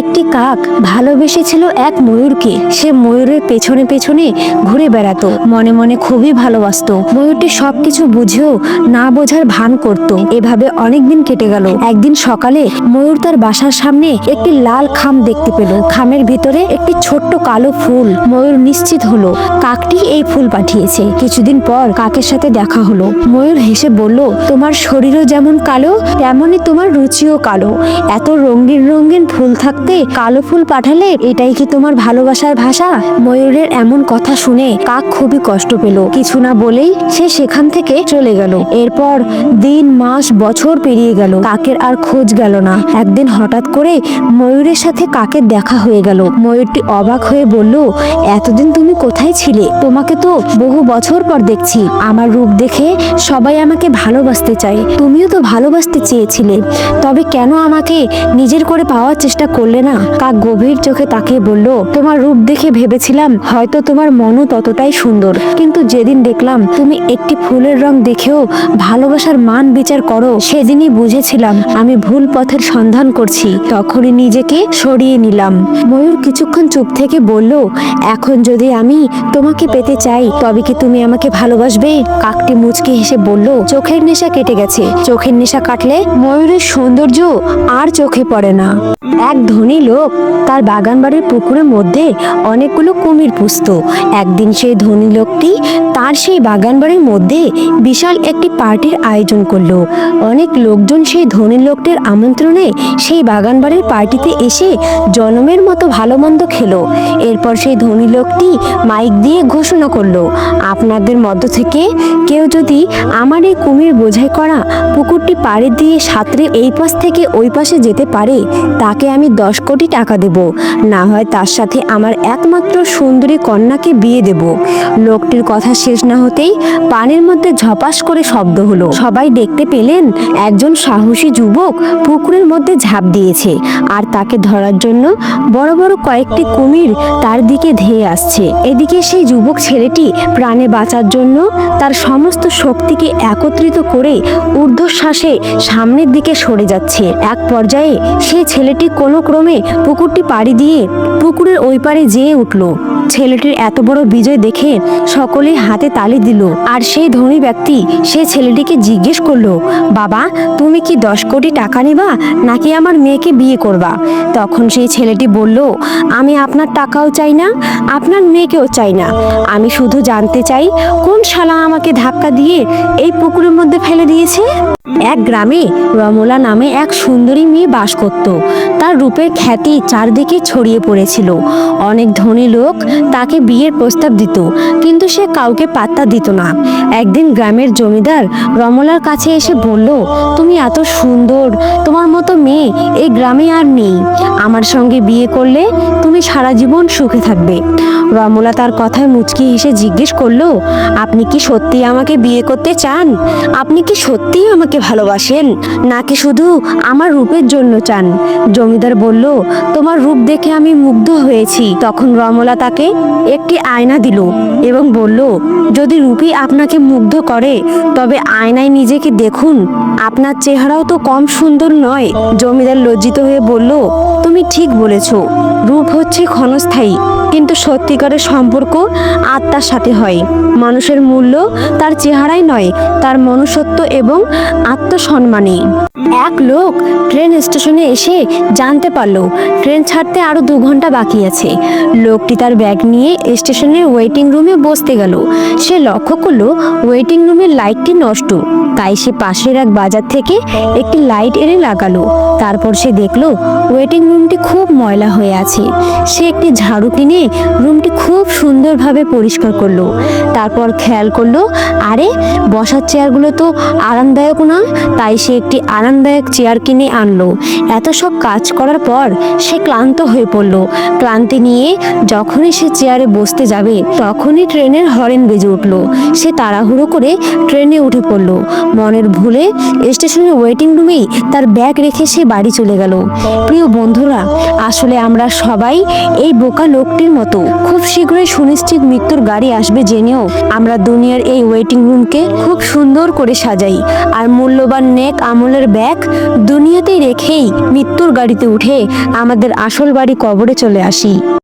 একটি কাক ভালোবেসেছিল এক ময়ূরকে। সে ময়ূরের পেছনে পেছনে ঘুরে বেড়াতো, মনে মনে খুবই ভালোবাসতো। ময়ূরটি সবকিছু বুঝেও না বোঝার ভান করত। এভাবে অনেক দিন কেটে গেল। একদিন সকালে ময়ূর তার বাসার সামনে একটি লাল খাম দেখতে পেল। খামের ভিতরে একটি ছোট্ট কালো ফুল। ময়ূর নিশ্চিত হলো, কাকটি এই ফুল পাঠিয়েছে। কিছুদিন পর কাকের সাথে দেখা হলো। ময়ূর হেসে বলল, তোমার শরীরও যেমন কালো তেমনই তোমার রুচিও কালো। এত রঙিন রঙিন ফুল থাকতে কালো ফুল পাঠালে এটাই কি তোমার ভালোবাসার ভাষা? ময়ূরের এমন কথা শুনে কাক খুবই কষ্ট পেল। কিছু না বলেই সে সেখান থেকে চলে গেল। এরপর দিন, মাস, বছর পেরিয়ে গেল। কাকের আর খোঁজ গেল না। একদিন হঠাৎ করে ময়ূরের সাথে কাকের দেখা হয়ে গেল। ময়ূরটি অবাক হয়ে বলল, এতদিন তুমি কোথায় ছিলে? তোমাকে তো বহু বছর পর দেখছি। আমার রূপ দেখে সবাই আমাকে ভালোবাসতে চায়। তুমিও তো ভালোবাসতে চেয়েছিলে। তবে কেন আমাকে নিজের করে পাওয়ার চেষ্টা করলে না? কাক গভীর চোখে তাকিয়ে বলল, তোমার রূপ দেখে ভেবেছিলাম, হয়তো তোমার মনও ততটাই সুন্দর। কিন্তু যেদিন দেখলাম তুমি একটি ফুলের রং দেখেও ভালোবাসার মান বিচার করো, সেদিনই বুঝেছিলাম আমি ভুল পথের সন্ধান করছি। তখনই নিজেকে সরিয়ে নিলাম। ময়ূর কিছুক্ষণ চুপ থেকে বলল, এখন যদি আমি তোমাকে পেতে চাই, তবে কি তুমি আমাকে ভালোবাসবে? কাকটি মুচকি হেসে বলল, চোখের নেশা কেটে গেছে। চোখের নেশা কাটলে ময়ূরের সৌন্দর্য আর চোখে পড়ে না। এক ধনী লোক তার বাগান বাড়ির পুকুরের মধ্যে অনেকগুলো কুমির পুষত। একদিন সেই ধনী লোকটি তার সেই বাগান বাড়ির মধ্যে বিশাল একটি পার্টির আয়োজন করল। অনেক লোকজন সেই ধনী লোকটির আমন্ত্রণে সেই বাগান বাড়ির পার্টিতে এসে জনমের মতো ভালো মন্দ খেলো। এরপর সেই ধনী লোকটি মাইক দিয়ে ঘোষণা করল, আপনাদের মধ্য থেকে কেউ যদি আমার এই কুমির বোঝাই করা পুকুরটি পাড়ে দিয়ে সাঁতরে এই পাশ থেকে ওই পাশে যেতে পারে, তাকে আমি দশ কোটি টাকা দেব। না হয় তার সাথে আমার একমাত্র সুন্দরী কন্যাকে বিয়ে দেব। লোকটির কথা শেষ না হতেই পানির মধ্যে ঝপাস করে শব্দ হলো। সবাই দেখতে পেলেন একজন সাহসী যুবক পুকুরের মধ্যে ঝাঁপ দিয়েছে আর তাকে ধরার জন্য বড় বড় কয়েকটি কুমির তার দিকে ধেয়ে আসছে। এদিকে সেই যুবক ছেলেটি প্রাণে বাঁচার জন্য তার সমস্ত শক্তিকে একত্রিত করে ঊর্ধ্বশ্বাসে সামনের দিকে সরে যাচ্ছে। এক পর্যায়ে সেই ছেলেটি কোনো ক্রমে পুকুরটি পাড়ি দিয়ে পুকুরের ওই পারে যেয়ে উঠল। ছেলেটির এত বড় বিজয় দেখে সকলেই হাতে তালি দিল। আর সেই ধনী ব্যক্তি সেই ছেলেটিকে জিজ্ঞেস করল, বাবা, তুমি কি দশ কোটি টাকা নেবা, নাকি আমার মেয়েকে বিয়ে করবা? তখন সেই ছেলেটি বলল, আমি আপনার টাকাও চাই না, আপনার মেয়েকেও চাই না। আমি শুধু জানতে চাই, কোন শালা আমাকে ধাক্কা দিয়ে এই পুকুরের মধ্যে ফেলে দিয়েছে? এক গ্রামে রমলা নামে এক সুন্দরী মেয়ে বাস করত। তার রূপের খ্যাতি চারদিকে ছড়িয়ে পড়েছিল। অনেক ধনী লোক তাকে বিয়ের প্রস্তাব দিত, কিন্তু সে কাউকে পাত্তা দিত না। একদিন গ্রামের জমিদার রমলার কাছে এসে বলল, তুমি এত সুন্দর, তোমার মতো মেয়ে এই গ্রামে আর নেই। আমার সঙ্গে বিয়ে করলে তুমি সারা জীবন সুখে থাকবে। রমলা তার কথায় মুচকি হেসে জিজ্ঞেস করল, আপনি কি সত্যি আমাকে বিয়ে করতে চান? আপনি কি সত্যিই আমাকে ভালোবাসেন? নাকি শুধু আমার রূপের জন্য চান? জমিদার বলল, তোমার রূপ দেখে আমি মুগ্ধ হয়েছি। তখন রমলা তাকে একটি আয়না দিল এবং বলল যদি রুপি আপনাকে মুগ্ধ করে তবে আয়নায় নিজেকে দেখুন। আপনার চেহারাও তো কম সুন্দর নয়। জমিদার লজ্জিত হয়ে বলল, তুমি ঠিক বলেছ। রূপ হচ্ছে ক্ষণস্থায়ী। কিন্তু সত্যিকারের সম্পর্ক আত্মার সাথে হয়। মানুষের মূল্য তার চেহারাই নয়, তার মনুষ্যত্ব এবং আত্মসম্মানে এক লোক ট্রেন স্টেশনে এসে জানতে পারল, ট্রেন ছাড়তে আরও দু ঘণ্টা বাকি আছে। লোকটি তার ব্যাগ নিয়ে স্টেশনের ওয়েটিং রুমে বসতে গেল। সে লক্ষ্য করল, ওয়েটিং রুমের লাইটটি নষ্ট। তাই সে পাশের এক বাজার থেকে একটি লাইট এনে লাগালো। তারপর সে দেখল ওয়েটিং রুমটি খুব ময়লা হয়ে আছে। সে একটি ঝাড়ু কিনে রুমটি খুব সুন্দরভাবে পরিষ্কার করল। তারপর খেয়াল করল, আরে, বসার চেয়ারগুলো তো আরামদায়ক না? তাই সে একটি আরামদায়ক চেয়ার কিনে আনলো। এত সব কাজ করার পর সে ক্লান্ত হয়ে পড়ল। ক্লান্তি নিয়ে যখনই সে চেয়ারে বসতে যাবে, তখনই ট্রেনের হরেন বেজে উঠল। সে তাড়াহুড়ো করে ট্রেনে উঠে পড়ল। মনের ভুলে স্টেশনের ওয়েটিং রুমেই তার ব্যাগ রেখে সে বাড়ি চলে গেল। প্রিয় বন্ধুরা, আসলে আমরা সবাই এই বোকা লোকটির মতো। খুব শীঘ্রই সুনিশ্চিত মৃত্যুর গাড়ি আসবে জেনেও আমরা দুনিয়ার এই ওয়েটিং রুমকে খুব সুন্দর করে সাজাই। আর মূল্যবান নেক আমলের ব্যাগ দুনিয়াতেই রেখেই মৃত্যুর গাড়িতে উঠে আমাদের আসল বাড়ি কবরে চলে আসি।